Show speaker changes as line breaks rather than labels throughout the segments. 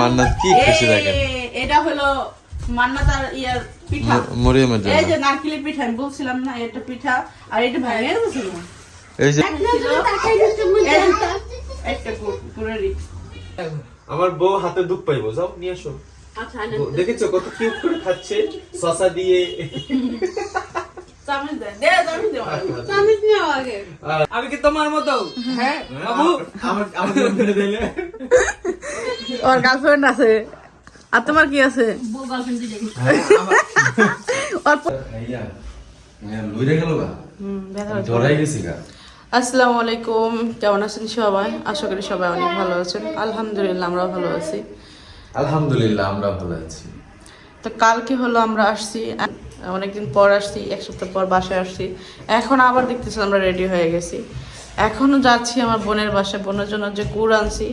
মান্নাত কি খুশি দেখেন?
এটা হলো মান্নাত আর ইয়ার পিঠা।
মরিয়মের
এই যে নারকেলের পিঠা আমি বলছিলাম না এটা পিঠা। আর এটা ভেঙে দিয়েছিলাম
এই যে
একটা
আমার বউ হাতে দুঃখ পাইবো যাও নিয়ে আসো।
আচ্ছা
দেখেছ কত কিউট করে খাচ্ছে? শশা দিয়ে।
আমি কি তোমার মতো? হ্যাঁ। বাবু?
আমার আমার
ওর গার্লফ্রেন্ড আছে। আর তোমার কি আছে? আসসালামু আলাইকুম। কেমন আছেন সবাই? আশা করি সবাই অনেক ভালো আছেন। আলহামদুলিল্লাহ আমরাও ভালো আছি।
আলহামদুলিল্লাহ আমরা ভালো আছি।
তো কালকে হলো আমরা আসছি অনেকদিন পর আসছি, এক সপ্তাহ পর বাসায় আসছি। এখন আবার দেখতেছি আমরা রেডি হয়ে গেছি। এখনও যাচ্ছি আমার বোনের বাসায়, বোনের জন্য যে গুড় আনছি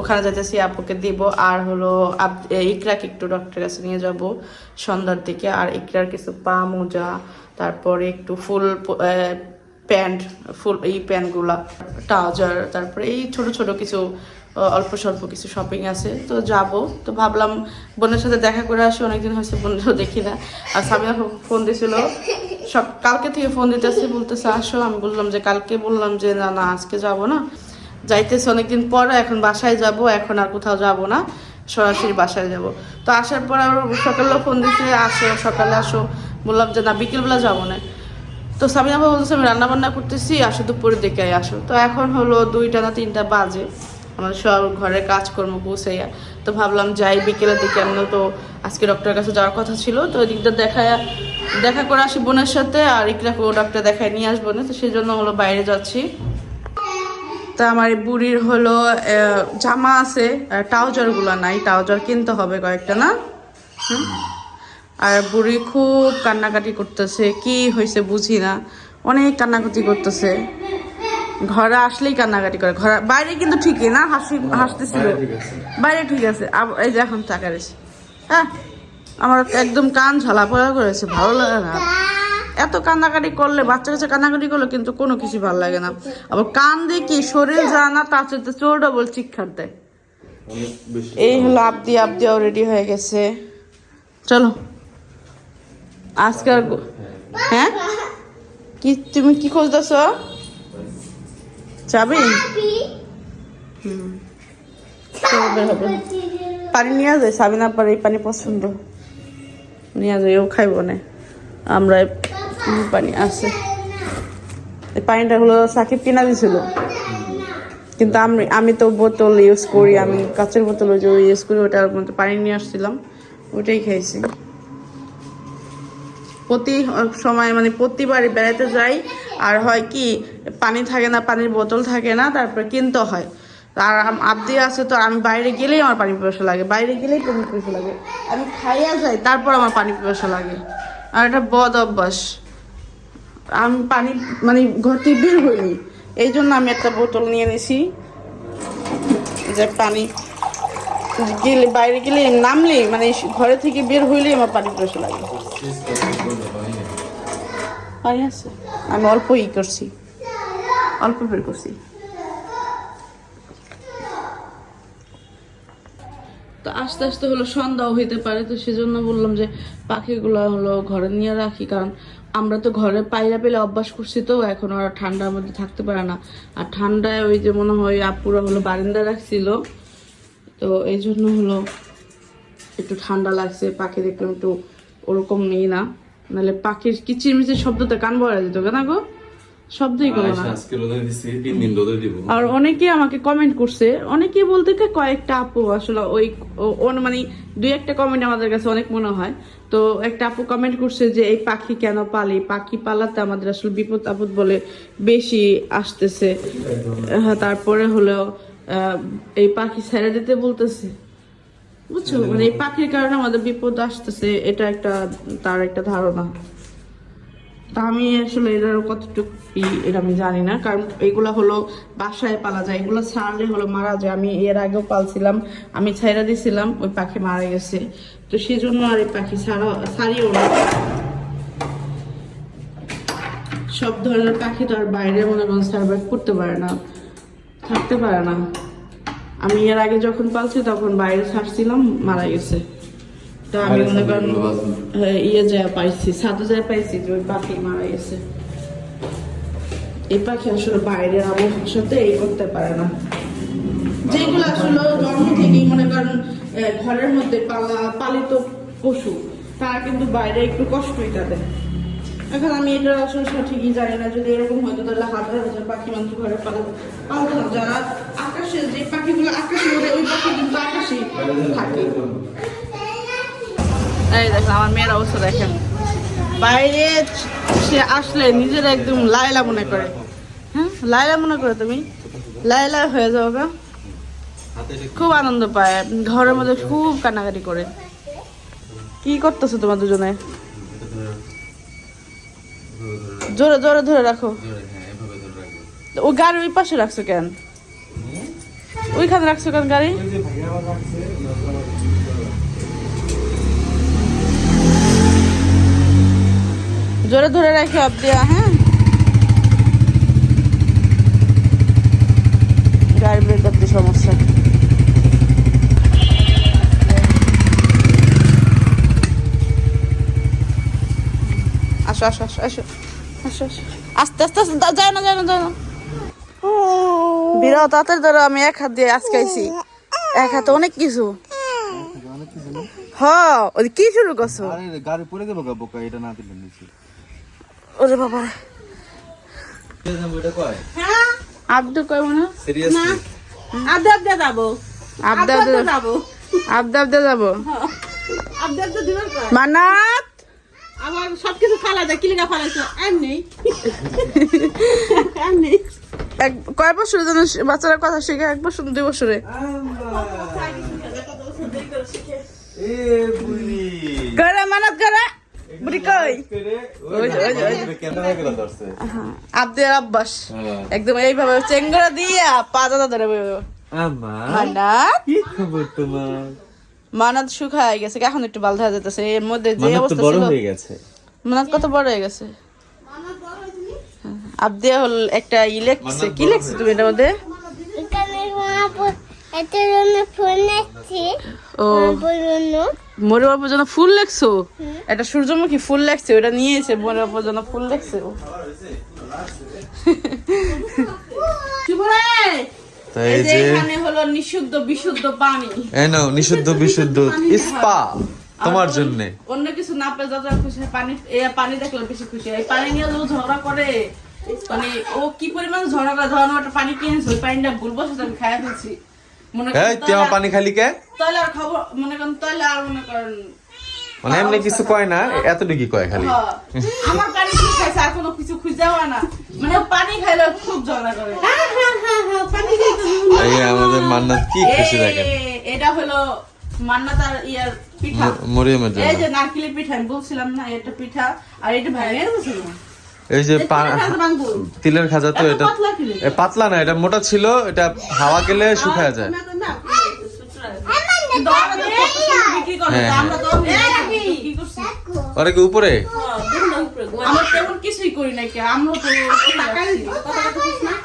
ওখানে যাইতেছি, আপুকে দিব। আর হলো ইকরাকে একটু ডক্টরের কাছে নিয়ে যাব সন্ধ্যার দিকে। আর ইকরার কিছু পা মোজা, তারপরে একটু ফুল প্যান্ট, ফুল, এই প্যান্টগুলা, ট্রাউজার, তারপরে এই ছোট ছোট কিছু অল্প স্বল্প কিছু শপিং আছে। তো যাব। তো ভাবলাম বোনের সাথে দেখা করে আসি, অনেকদিন হয়েছে বোনেরও দেখি না। আর সামিনা ফোন দিছিল। সব কালকে থেকে ফোন দিতেছে, বলতেছে, আসো। আমি বললাম যে, কালকে বললাম যে, না না, আজকে যাব না। যাইতেছে অনেকদিন পর, এখন বাসায় যাব, এখন আর কোথাও যাব না। সরাসরি বাসায় যাব। তো আসার পর আবার সকালেও ফোন দিচ্ছে আসো, সকালে আসো। বললাম যে, না, বিকেলবেলা যাব না। তো সামিনা আপা বলতেছে, আমি রান্না বান্না করতেছি, আসো দুপুরের দিকে আসো। তো এখন হলো দুইটা না তিনটা বাজে। আমাদের সব ঘরের কাজকর্ম গুছাইয়া তো ভাবলাম যাই বিকেলের দিকে আমরা তো আজকে ডক্টরের কাছে যাওয়ার কথা ছিল, তো ওই দিকটা দেখা করে আসি বোনের সাথে, আর ইকরাকেও ডক্টর দেখায় নিয়ে আসব না, তো সেই জন্য হলো বাইরে যাচ্ছি। তা আমার বুড়ির হলো জামা আছে ট্রাউজারগুলো নাই, ট্রাউজার কিনতে হবে কয়েকটা, না? আর বুড়ি খুব কান্নাকাটি করতেছে, কি হয়েছে বুঝি না, অনেক কান্নাকাটি করতেছে। ঘরে আসলেই কান্নাকাটি করে। ঘরে বাইরে কিন্তু ঠিকই না? হাসি হাসতেছিল। বাইরে ঠিক আছে। এই যে এখন টাকা রেছে হ্যাঁ আমার একদম কান ঝালা পড়া করেছে। ভালো লাগে না। এত কান্নাকাটি করলে বাচ্চা কাছে কান্নাকাটি করলে কিন্তু কোনো কিছু ভালো লাগে না। আবার কান দিয়ে কি শরীর যায় না তার সাথে চোর ডবল চিক্ষার দেয়। এই হলো আবদি। আবদিও রেডি হয়ে গেছে। চলো। আজকাল হ্যাঁ? কি তুমি কি খুঁজতেছ? যাবি? হুম। হবে। পানি নিয়ে যায় সাবিনা পারে এই পানি পছন্দ। নিয়ে যায় ও খাইব না। আমরা পানি আছে। এই পানিটা হলো সাকিব কিনা দিছিল। কিন্তু আমি আমি তো বোতল ইউজ করি আমি কাঁচের বোতল ওই যে ইউজ করি ওটার মধ্যে পানি নিয়ে আসছিলাম। ওটাই খাইছি। প্রতি সময় মানে প্রতিবারই বেড়াতে যাই আর হয় কি, পানি থাকে না, পানির বোতল থাকে না, তারপরে কিনতে হয়। আর আবদি আছে তো, আমি বাইরে গেলেই আমার পানি পিপাসা লাগে। বাইরে গেলেই পানি পিপাসা লাগে। আমি খাইয়া যাই, তারপর আমার পানি পিপাসা লাগে। আর এটা বদ অভ্যাস। আমি পানি মানে ঘর থেকে বের হইনি। এই জন্য আমি একটা বোতল নিয়ে নিছি যে পানি গেলে, বাইরে গেলে নামলেই মানে ঘরে থেকে বের হইলেই আমার পানি পিপাসা লাগে। পানি আছে? আমি অল্প ই করছি। অল্প বের করছি। তো আস্তে আস্তে হলো সন্ধ্যাও হইতে পারে, তো সেজন্য বললাম যে পাখিগুলো হলো ঘরে নিয়ে রাখি, কারণ আমরা তো ঘরে পায়রা পেলে অভ্যাস করছি তো, এখন ওরা ঠান্ডার মধ্যে থাকতে পারে না। আর ঠান্ডায় ওই যে মনে হয় আপুরা হলো বারিন্দা রাখছিল, তো এই জন্য হলো একটু ঠান্ডা লাগছে, পাখি দেখলাম একটু ওরকম নেই না। নাহলে পাখির কিচিরমিচির শব্দতে কান ভরা যেত কেন গো? শব্দই করো না।
আজকে রোদে দিছি তিন দিন রোদে দিব।
আর অনেকে আমাকে কমেন্ট করছে অনেকে বলতে কি কয়েকটা আপু আসলে ওই ও- ও মানে দুই একটা কমেন্ট আমাদের কাছে অনেক মনে হয়। তো একটা আপু কমেন্ট করছে যে এই পাখি কেন পালি? পাখি পালাতে আমাদের আসলে বিপদ আপদ বলে বেশি আসতেছে। হ্যাঁ তারপরে হলো এই পাখি ছেড়ে দিতে বলতেছে। বুঝছ? মানে এই পাখির কারণে আমাদের বিপদ আসতেছে, এটা একটা, তার একটা ধারণা। তা আমি আসলে এটার কতটুকু ই এটা আমি জানি না। কারণ এগুলা হলো বাসায় পালা যায়, এগুলো ছাড়লে হলো মারা যায়। আমি এর আগেও পালছিলাম, আমি ছাইরা দিছিলাম, ওই পাখি মারা গেছে। তো সেই জন্য আর এই পাখি ছাড়া, ছাড়িও না। সব ধরনের পাখি তো আর বাইরে মনে করেন সার্ভাইভ করতে পারে না, থাকতে পারে না। আমি এর আগে যখন পালছি তখন বাইরে ছাড়ছিলাম মারা গেছে। তো আমি মনে করেন হ্যাঁ, ইয়ে পাইছি সাধু পাইছি যে ওই পাখি মারা গেছে। এই পাখি আসলে বাইরের আবহাওয়ার সাথে এই করতে পারে না। যেগুলো আসলে জন্ম থেকেই মনে করেন ঘরের মধ্যে পালা পালিত পশু তারা কিন্তু বাইরে একটু কষ্টই তাদের। এখন আমি এটা আসলে সঠিকই জানি না যদি এরকম হয়তো তাহলে হাজার হাজার পাখি মানুষ ঘরে পালতো পালতো যারা আকাশে যে পাখিগুলো আকাশে ওড়ে ওই পাখি কিন্তু আকাশেই থাকে। এই দেখেন আমার মেয়ের অবস্থা দেখেন। বাইরে সে আসলে নিজের একদম লাইলা মনে করে। হ্যাঁ? লাইলা মনে করে তুমি? লাইলা হয়ে যাও গা। খুব আনন্দ পায়। ঘরের মধ্যে খুব কান্নাকাটি করে। কি করতেছো তোমার দুজনে? জোরে জোরে ধরে রাখো। ও গাড়ি ওই পাশে রাখছো কেন? ওইখানে রাখছো কেন গাড়ি? জোরে ধরে রাখি অব দিয়া হ্যাঁ? গাড়ি বের করতে সমস্যা। আসো আসো আসো আসো। আসো আসো। আস্তে আস্তে আস্তে যায় না যায় না যায় না। বিরাট তাড়াতাড়ি ধরো আমি এক হাত দিয়ে আজকাইছি। এক হাতে অনেক কিছু। হ ওই কি শুরু করছ?
আরে গাড়ি পরে দেবো গা বোকা এটা না দিলে নিচে।
ওরে বাবা।
এটা কয়?
আব্দু কই মনে? হয়?
সিরিয়াসলি
আদে আদে যাব।
আব্দু আব্দু
যাব।
আব্দু আব্দু যাব।
আদে আদে দিবেন
মানাত
আমার সবকিছু ফালা যায় কিলিকা ফালাইছো এমনি এমনি
এক কয় বছরের জন্য বাচ্চারা কথা শিখে? এক বছর দুই বছরে? করে মানাত
ধরছে
আব্দের আব্বাস।
হ্যাঁ।
একদম এইভাবে চেঙ্গরা দিয়া পাতা ধরে
কি খবর তোমার?
মানাত শুকায় গেছে এখন একটু বাল দেখা যেতেছে এর মধ্যে যে অবস্থা
বড়
ছিল
হয়ে গেছে।
মানাত কত বড় হয়ে গেছে? আবদিয়া হল একটা ই লেখছে কি লেখছে তুমি এটার মধ্যে? মরে জন্য ফুল লেখছো। একটা সূর্যমুখী ফুল লেখছে ওটা নিয়ে এসে মরে বাবার জন্য ফুল লেখছে
তাই
এই
এই
যে
যে
এখানে হলো নিশুদ্ধ বিশুদ্ধ পানি।
এই নাও নিষিদ্ধ বিশুদ্ধ স্পা তোমার জন্য।
অন্য কিছু না পেয়ে যত খুশি পানি পানি দেখলে বেশি খুশি। এই পানি নিয়ে যখন ঝগড়া করে মানে ও কি পরিমাণ ঝগড়া করে ধরো একটা পানি কিনেছে ওই পানিটা ভুল বসে আমি খাইয়া ফেলছি। মনে
আমার পানি খালি কে?
তাহলে আর খবর মনে করেন তাহলে আর মনে করেন
মানে এমনি কিছু কয় না এতটুকু কয় খালি
হ্যাঁ, আমার পানি ঠিক খাইছে আর কোনো কিছু খুঁজে হয় না মানে পানি খাইলে খুব ঝগড়া করে
এই আমাদের মান্নাত কি খুশি দেখেন
এটা হলো মান্নাত আর ইয়ার পিঠা
মরিয়মের
এই যে নারকেলের পিঠা আমি বলছিলাম না এটা পিঠা আর এটা ভাঙে বলছিলাম
এই যে পা- তিলের খাজা তো এটা
পাতলা
না এটা মোটা ছিল এটা হাওয়া গেলে শুকায় যায়
করে,
হ্যাঁ,
আমরা তো কি
ওরা কি উপরে?
আমরা তেমন কিছুই করি নাই কে, আমরা তো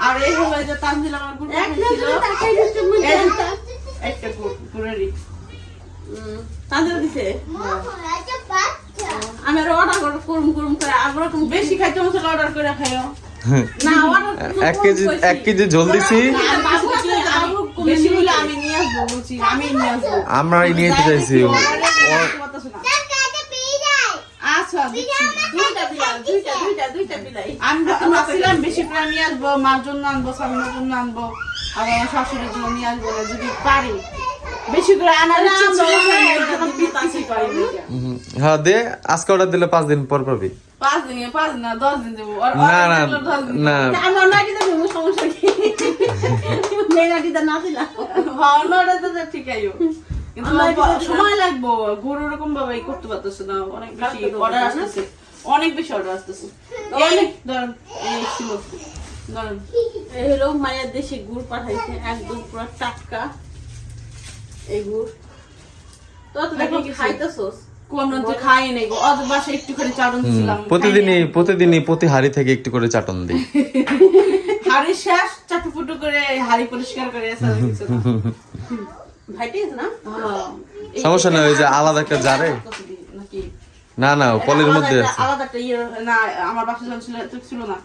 আর এই হলো যে তানজিল আমার গুড় ছিল একটা গুড়, গুড়েরই।
তাদের দিছে? আমি আর অর্ডার করে করুম করুম করে আবার
বেশি খাইতে অর্ডার করে খাইও।
এক কেজি এক কেজি জল দিছি।
আমি নিয়ে আসব। বলছি আমি নিয়ে আসব
আমরা নিয়ে যেতে চাইছি ও-
আচ্ছা দিচ্ছি।
দুইটা বিলাই দুইটা দুইটা দুইটা বিলাই
আমি বেশি করে নিয়ে আসব মার জন্য আনব স্বামীর জন্য আনব আর আমার শাশুড়ির জন্য নিয়ে আসব যদি পারি। বেশি করে আনার না।
হুম, হ্যাঁ দে আজকে অর্ডার দিলে পাঁচ দিন পর পাবি।
পাঁচ দিন পাঁচ না দশ দিন দেবো।
না না
থাকলে দশ দিন
না।
আমি অনলাইনে দেবো সমস্যা কি? মেয়েরাটিতে না দিলাম।
হ্যাঁ তো ঠিক আইও কিন্তু
আমরা
আমার
এটা
সময় লাগবো। গরু ওরকম ভাবে করতে পারতেছে না অনেক বেশি অর্ডার আসতেছে। অনেক বেশি অর্ডার আসতেছে। এই ধরেন এই ছিল ধরেন।
এই হলো মায়ের দেশে গুড় পাঠাইছে একদম পুরো টাটকা। এই গুড়
প্রতিদিনই প্রতিদিনই প্রতি হাড়ি থেকে একটু করে চাটন দিই।
হাড়ি শেষ করে হাড়ি পরিষ্কার করে না।
সমস্যা নেই ওই যে আলাদা একটা জারে না না পলির মধ্যে
আলাদা একটা ইয়ে না আমার বাসা ছিল না।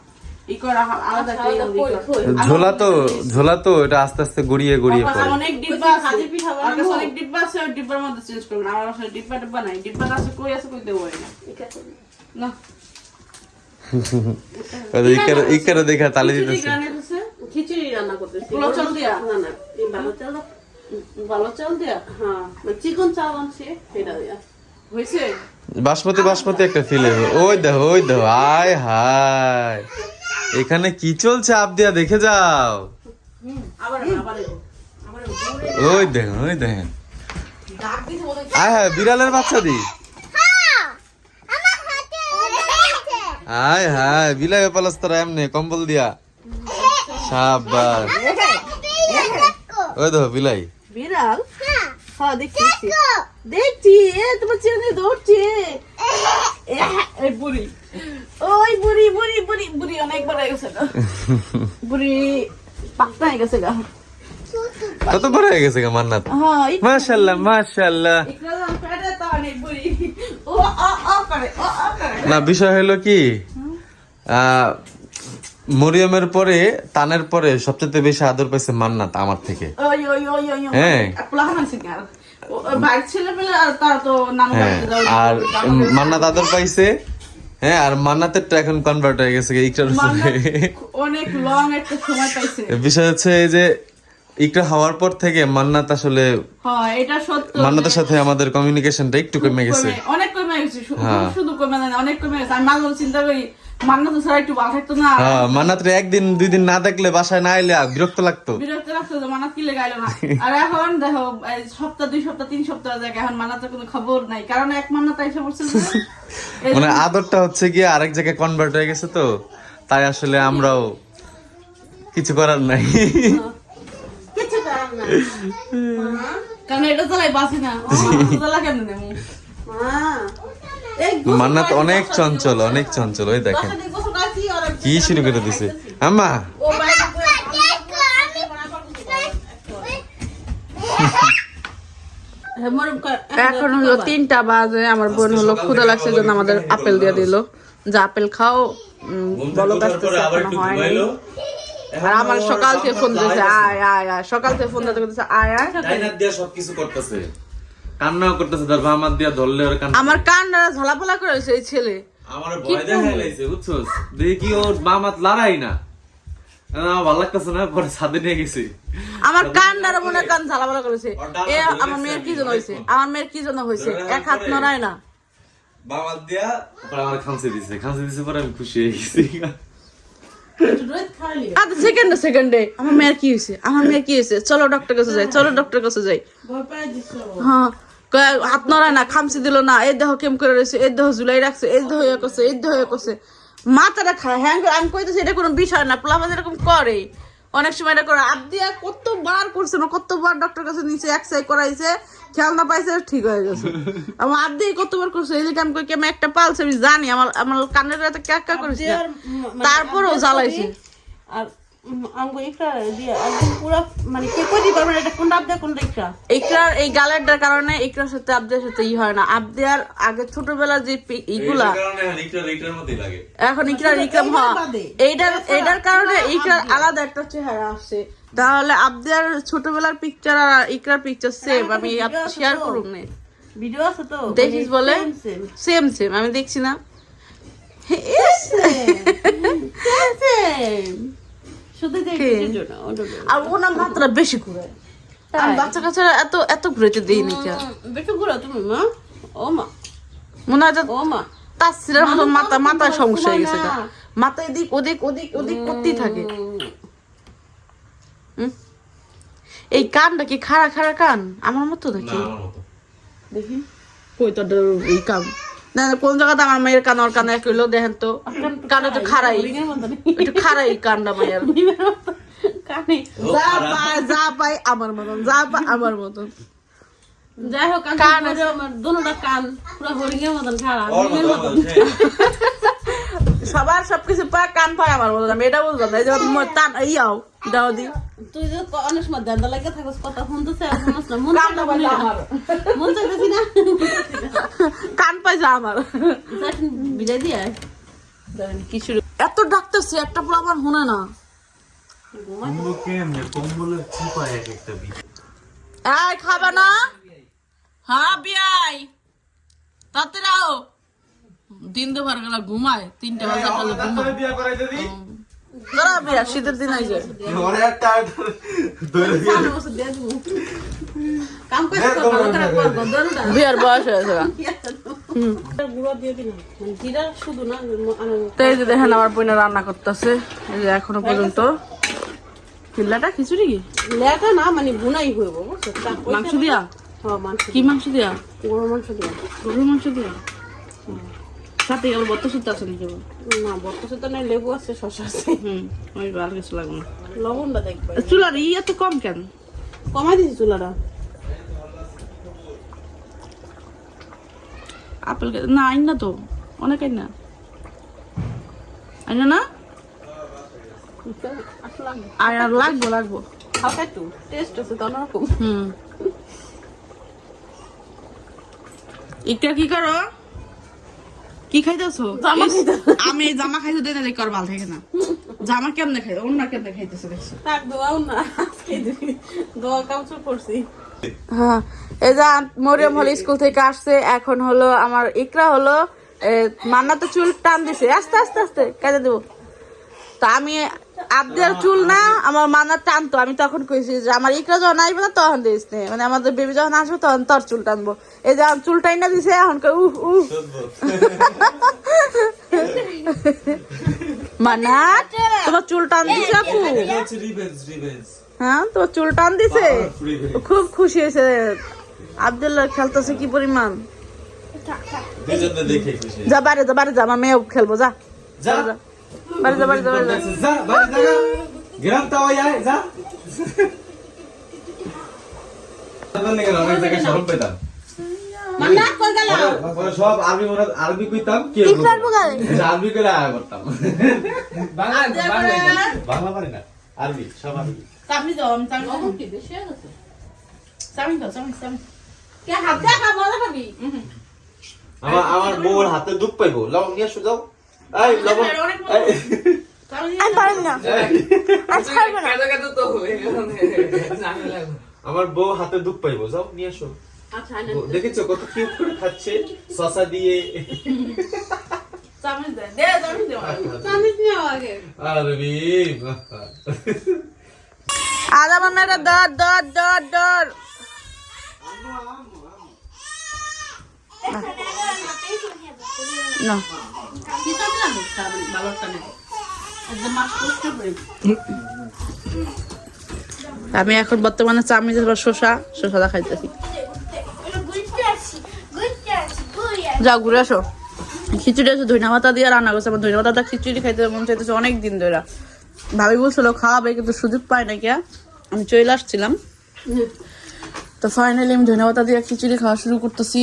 ই করে আ- আলাদা একটা
আলাদা
ই করে।
কই,
ঝোলা তো ঝোলা তো এটা আস্তে আস্তে গড়িয়ে গড়িয়ে পড়ে।
অনেক ডিব্বা আছে।
পিঠা
অনেক ডিব্বা আছে ওই ডিব্বার মধ্যে চেঞ্জ করবেন আমার বাসায় ডিব্বা ডিব্বা নাই। ডিব্বা আছে কই আছে কই দেবো না।
ইকারে দেখা তালি
খিচুড়ি
দিতেছে।
খিচুড়ি রান্না করতেছি।
পোলাও চাল দিয়া?
না না ভালো চাল
ভালো চাল দেয়া?
হ্যাঁ চিকন চাল আনছে সেটা দিয়া।
হয়েছে?
বাসমতি বাসমতি একটা ফিল ওই দেখো ওই দেখো আয় হায়। এখানে কি চলছে আপ দিয়া দেখে যাও। ওই দেখেন ওই দেখেন।
হয়।
আয় হায় বিড়ালের বাচ্চা দি।
আমার
আয় হায় বিলাই পালাস তোরা এমনি কম্বল দিয়া। সাবাস ওই দেখো বিলাই।
বিড়াল?
হ্যাঁ
হ্যাঁ দেখছি দেখছি। তোমার ছেলে দৌড়ছে এই বুড়ি ওই বুড়ি বুড়ি বুড়ি বুড়ি অনেকবার হয়ে। বুড়ি হয়ে গেছে গা।
কত বড় হয়ে গেছে গা মান্নাত?
হ্যাঁ
না বিষয় হলো কি? আহ, মরিয়মের পরে তানের পরে সবচেয়ে বেশি আদর পাইছে মান্নাত আমার থেকে। হ্যাঁ।
আর?
হ্যাঁ আর মান্নাত আদর পাইছে। হ্যাঁ আর মান্নাতেরটা এখন কনভার্ট হয়ে গেছে ইকরার উপরে।
অনেক লং একটা সময় পাইছে।
বিষয় হচ্ছে এই যে ইকরা হওয়ার পর থেকে মান্নাত আসলে
হ্যাঁ এটা সত্য
মান্নাতের সাথে আমাদের কমিউনিকেশনটা একটু কমে গেছে।
অনেক কমে গেছে
হ্যাঁ।
শুধু কমে না অনেক কমে গেছে। আমি মাঝে চিন্তা করি মান্না তো একটু ভালো থাকতো না।
হ্যাঁ মান্নাতরে একদিন দুই দিন না দেখলে বাসায় না এলে বিরক্ত লাগতো।
বিরক্ত যে লেগাইল না। আর এখন দেখো এই সপ্তাহ দুই সপ্তাহ তিন সপ্তাহ জায়গায় এখন মানাতের কোনো খবর নাই। কারণ এক এসে
মানে আদরটা হচ্ছে গিয়ে আরেক জায়গায় কনভার্ট হয়ে গেছে তো তাই আসলে আমরাও কিছু করার নাই।
কিছু করার না
কারণ এটা চালাই বাসি না। চালা কেন
মান্নাত অনেক চঞ্চল অনেক চঞ্চল ওই দেখেন কি শুরু করে দিছে আম্মা
হ্যাঁ,
এখন হলো তিনটা বাজে আমার বোন হলো ক্ষুদা লাগছে জন্য আমাদের আপেল দিয়ে দিল যে আপেল খাও বলো হয়নি আর আমার সকাল থেকে ফোন দিতেছে আয় আয় আয় সকাল থেকে ফোন দিতে আয় আয়
সবকিছু করতেছে কান্নাও করতেছে ধর ভামাত দিয়া ধরলে ওর কান্না।
আমার কান্না ঝালাপালা করে এই ছেলে।
আমার ভয় দেখা লাইছে বুঝছস? দেখি কি ওর বামাত লড়াই না। আমার ভালো লাগতেছে না পরে ছাদে নিয়ে গেছি।
আমার কান্নার মনে কান ঝালাপালা করেছে। এ আমার মেয়ের কি জন্য হয়েছে? আমার মেয়ের কি জন্য হয়েছে? এক হাত নড়ায় না।
বামাত দিয়া পরে আমার খামসে দিছে। খামসে দিছে পরে আমি খুশি হয়ে গেছি।
আচ্ছা সেকেন্ডে সেকেন্ডে আমার মেয়ের কি হয়েছে? আমার মেয়ের কি হয়েছে? চলো ডক্টর কাছে যাই চলো ডক্টর কাছে যাই।
ভয়
হ্যাঁ হাত নড়ায় না খামচি দিল না এই দেহ কেম করে রয়েছে এই দেহ ঝুলাই রাখছে এই দেহ ইয়ে করছে এই দেহ ইয়ে করছে। মাথাটা খায় হ্যাঁ আমি কইতেছি এটা কোনো বিষয় না প্লাবাজ এরকম করে। অনেক সময় এটা করে আবদিয়া কতবার করছে না কতবার ডক্টর কাছে নিচে এক্সরে করাইছে খেয়াল না পাইছে ঠিক হয়ে গেছে। আমার আবদি কতবার করছে এই আমি কই আমি একটা পালছে আমি জানি আমার আমার কানের এত ক্যাক ক্যাক করেছে তারপরও জ্বালাইছে।
আর উম, ইকরা দিয়ে একদম পুরো মানে কে কই দিতে পারবে এটা কোনটা আপদে কোনটা ইকরা
ইকরার এই গালেরটার কারণে ইকরার সাথে সাথে ই হয় না। আগে ছোটবেলার যে ইগুলা এখন ইকরার ইকরাম হওয়া এইটার এইটার কারণে ইকরার আলাদা একটা চেহারা আসছে তাহলে আবদিয়ার ছোটবেলার পিকচার আর ইকরার পিকচার সেম আমি শেয়ার করুন না।
ভিডিও আছে তো?
দেখিস বলে?
Same, same.
সেম সেম আমি দেখছি না.
শুধু দেখি
কে?
জন্য ওটা-
আর ওনার মাত্রা বেশি ঘুরে। আমি বাচ্চা কাচ্চারা এত এত ঘুরেতে দিইনি কে
বেশি ঘুরো তুমি মা। ও মা।
মনে হয়
ও মা।
তাসিরের মতো মাথা মাথায় সমস্যা হয়ে গেছে। মাথায় এদিক ওদিক ওদিক ওদিক করতেই থাকে। হুম? এই কানটা কি খাড়া খাড়া কান? আমার মতো দেখি দেখি। কই তোর এই কান? না না, কোন জায়গাতে আমার মেয়ের কান ওর কান এক হইল দেখেন তো। কানে। একটু কানটা মায়ের।
রিংয়ের মতো
যা পায় যা পাই আমার মতন যা পাই আমার মতন।
যাই হোক কান
কান
কান পুরো হরিণের মতন মতন
সবার সবকিছু পায় কান পায় আমার বললাম আমি এটা বুঝলাম না এই যে টান ইয়াও দাও দি।
তুই যে অনেক সময় দান্দা লাগে থাকস কথা শুনতেছে শুনস না মন
কান
চাইতেছি
পায়
না মন চাইতেছি না।
যা আমার
বিজাই দিয়ে
কিছু এত ডাকতেছি একটা পুরো আমার মনে না। খাবে না? হ্যাঁ বিয়াই। তাতে রাও। দিন দুবার গেলা ঘুমায় তিনটে বাজে গেলে ঘুমায়। শীতের দিন আইছে।
তো
বিয়ার বয়স হয়েছে
দিন মানে জিরা শুধু না আনো-
এই যে দেখেন আমার বোনে রান্না করতেছে। এই যে এখনও পর্যন্ত। কিল্লাটা খিচুড়ি কি?
লেটা না মানে বুনাই হইব তা
মাংস দিয়া?
হ্যাঁ মাংস
কি মাংস দিয়া?
মাংস দিয়ে।
গরুর মাংস দিয়া? সাথে গেল বত্ত সুতো আছে নাকি
না তো নাই লেবু আছে শসা আছে।
হুম ওই আর কিছু লাগবে না।
লবণটা দেখবে।
চুলার ই এত কম কেন?
কমাই দিছি চুলাটা।
আপেল না আইন না তো। অনেক আইন না। আইন না আর আর লাগবো লাগবো।
একটু টেস্ট আছে তো অন্যরকম।
হুম। একটা কি করো? কি খাইতেছো?
জামা
ইস, আমি জামা দেখি আর থাকে না। জামা কেমনে খাই অন্য কেমনে খাইতেছে দেখছ?
দোয়াও না দোয়া কাউচুর করছি।
হ্যাঁ এই যে মরিয়ম হলো স্কুল থেকে আসছে, এখন হলো আমার ইকরা হলো মান্না তো চুল টান দিছে। আস্তে আস্তে আস্তে, কেটে দেবো। তা আমি আবদের চুল না, আমার মান্না টানতো আমি তখন কইছি যে আমার ইকরা যখন আসবে না তখন দিস মানে আমাদের বেবি যখন আসবে তখন তোর চুল টানবো। এই যে চুল টাইনা দিছে, এখন উহ উহ। মান্না তোমার চুল টান দিছে আপু? হ্যাঁ তোমার চুল টান দিছে খুব খুশি হয়েছে। আবদুল্লাহ খেলতেছে কি পরিমাণ? যা বাড়ি যা বাড়ি যা আমার মেয়েও খেলব যা।
যা।
বাড়ি যা বাড়ি যা বাড়ি যা
যা। বাড়ি যা গ্রাম তাও যা। তাহলে গেল? অনেক জায়গায় শরম পেতাম
মান্না কই গেল
পরে সব আরবি মনে আরবি কইতাম কি আরবি করে আয়া করতাম। বাংলা পারি না আরবি সব আরবি।
চাবি দাও আমি চাবি দাও
কি বেশি গেছে।
দাও চাবি চাবি
কে হাত দেখা মজা পাবি
আমার আমার বউর হাতে দুঃখ পাইবো। লাও নিয়ে আসো যাও। এই লবণ।
আমি পারব না। আমি ছাড়বো না।
আমার বউ হাতে দুঃখ পাইবো। যাও নিয়ে আসো। দেখেছ কত কিউট করে খাচ্ছে? শশা দিয়ে।
দর না। আমি এখন বর্তমানে চামিজ বা শসা শসা খাইতেছি যাও ঘুরে আসো। খিচুড়ি আছে ধইনা পাতা দিয়ে রান্না করছে আমার ধইনা পাতা খিচুড়ি খাইতে মন চাইতেছে অনেক দিন ধরে ভাবি বলছিল খাওয়াবে কিন্তু সুযোগ পাই না কে। আমি চলে আসছিলাম। তো ফাইনালি আমি ধইনা পাতা দিয়ে খিচুড়ি খাওয়া শুরু করতেছি।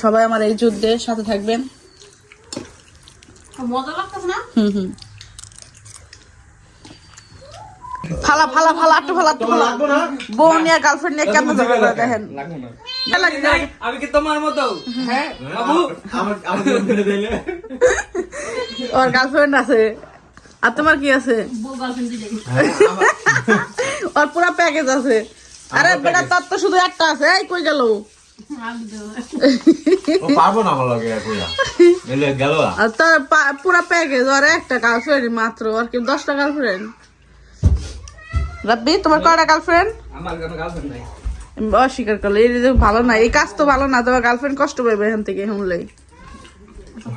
সবাই আমার এই যুদ্ধে সাথে থাকবেন।
মজা লাগতেছে না?
হুম হুম। ফালা ফালা ফালা একটু ফালা একটু ফালা। বউ নিয়ে গার্লফ্রেন্ড নিয়ে কেমন দেখেন।
আমি কি তোমার মতো? হ্যাঁ বাবু?
ওর গার্লফ্রেন্ড আছে। আর তোমার কি আছে? ওর পুরো প্যাকেজ আছে। আরে বেটা তোর তো শুধু একটা আছে। এই কই গেল?
আমি দেবো
ও পারব না আমার লগে কইয়া এলে গেল
আর প্যাকেজ ওর একটা গার্লফ্রেন্ড মাত্র। আর কি দশটা গার্লফ্রেন্ড রাব্বি তোমার কয়টা গার্লফ্রেন্ড
আমার গার্লফ্রেন্ড নাই।
অস্বীকার করলে এই যে ভালো না এই কাজ তো ভালো না তোমার গার্লফ্রেন্ড কষ্ট পাবে এখান থেকে শুনলেই।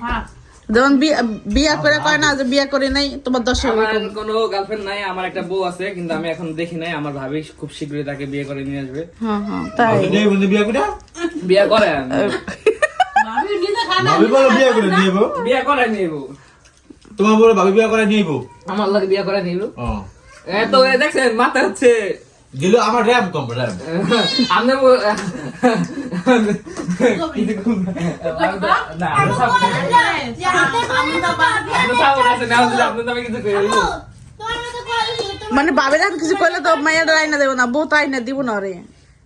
হ্যাঁ
যেমন বিয়া- বিয়া করে কয় না যে বিয়া করে নাই তোমার দশ
আমার কোনো গার্লফ্রেন্ড নাই আমার একটা বউ আছে কিন্তু আমি এখন দেখি নাই আমার ভাবি খুব শীঘ্রই তাকে বিয়ে করে নিয়ে আসবে।
হ্যাঁ হ্যাঁ তাই।
বিয়া করে?
বিয়ে করে।
ভাবি
বলো বিয়া করে নিয়ে
বিয়ে করে নিব
তোমার বলে ভাবি বিয়া করে নিয়ে
আমার লাগে বিয়ে করে নিব
ও।
এ তো দেখছেন মাথা হচ্ছে।
দিল আমার র্যাম কম র্যাম
আমি
মানে বাবির আমি কিছু কইলে তো মাইয়াটা আইনা দেবো না বউ তো আইনা দিব না রে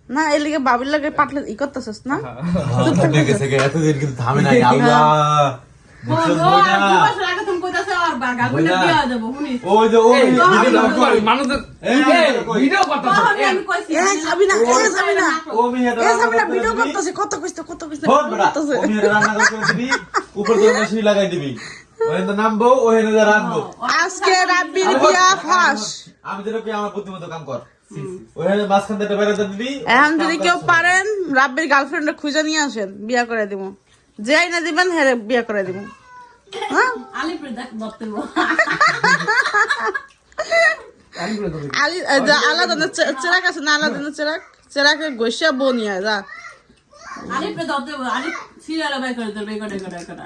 না এর লিগে বাবির লাগে পাটলে ই করতেছিস না
ঠিক আছে এতদিন কিন্তু থামে নাই আল্লাহ লাগাই দিবি নামবো রাখব
আজকে রাব্বির বিয়া ফাঁস
আমি যেন কি আমার বুদ্ধিমতো কাম কর ওখানে মাঝখান থেকে বেড়াতে দিবি
এখন যদি কেউ পারেন রাব্বির গার্লফ্রেন্ড খুঁজে নিয়ে আসেন বিয়া করে দিব যে আইনা দিবেন হ্যাঁ বিয়া করে দিব। হ্যাঁ? আলাদা চেরাক আছে না আলাদা না চেরাক? চেরাকে গৈসা বউ যা।
আলিপুর ধরতে আলিপ সিরিয়াল বাই করে দেবে করে করে করে।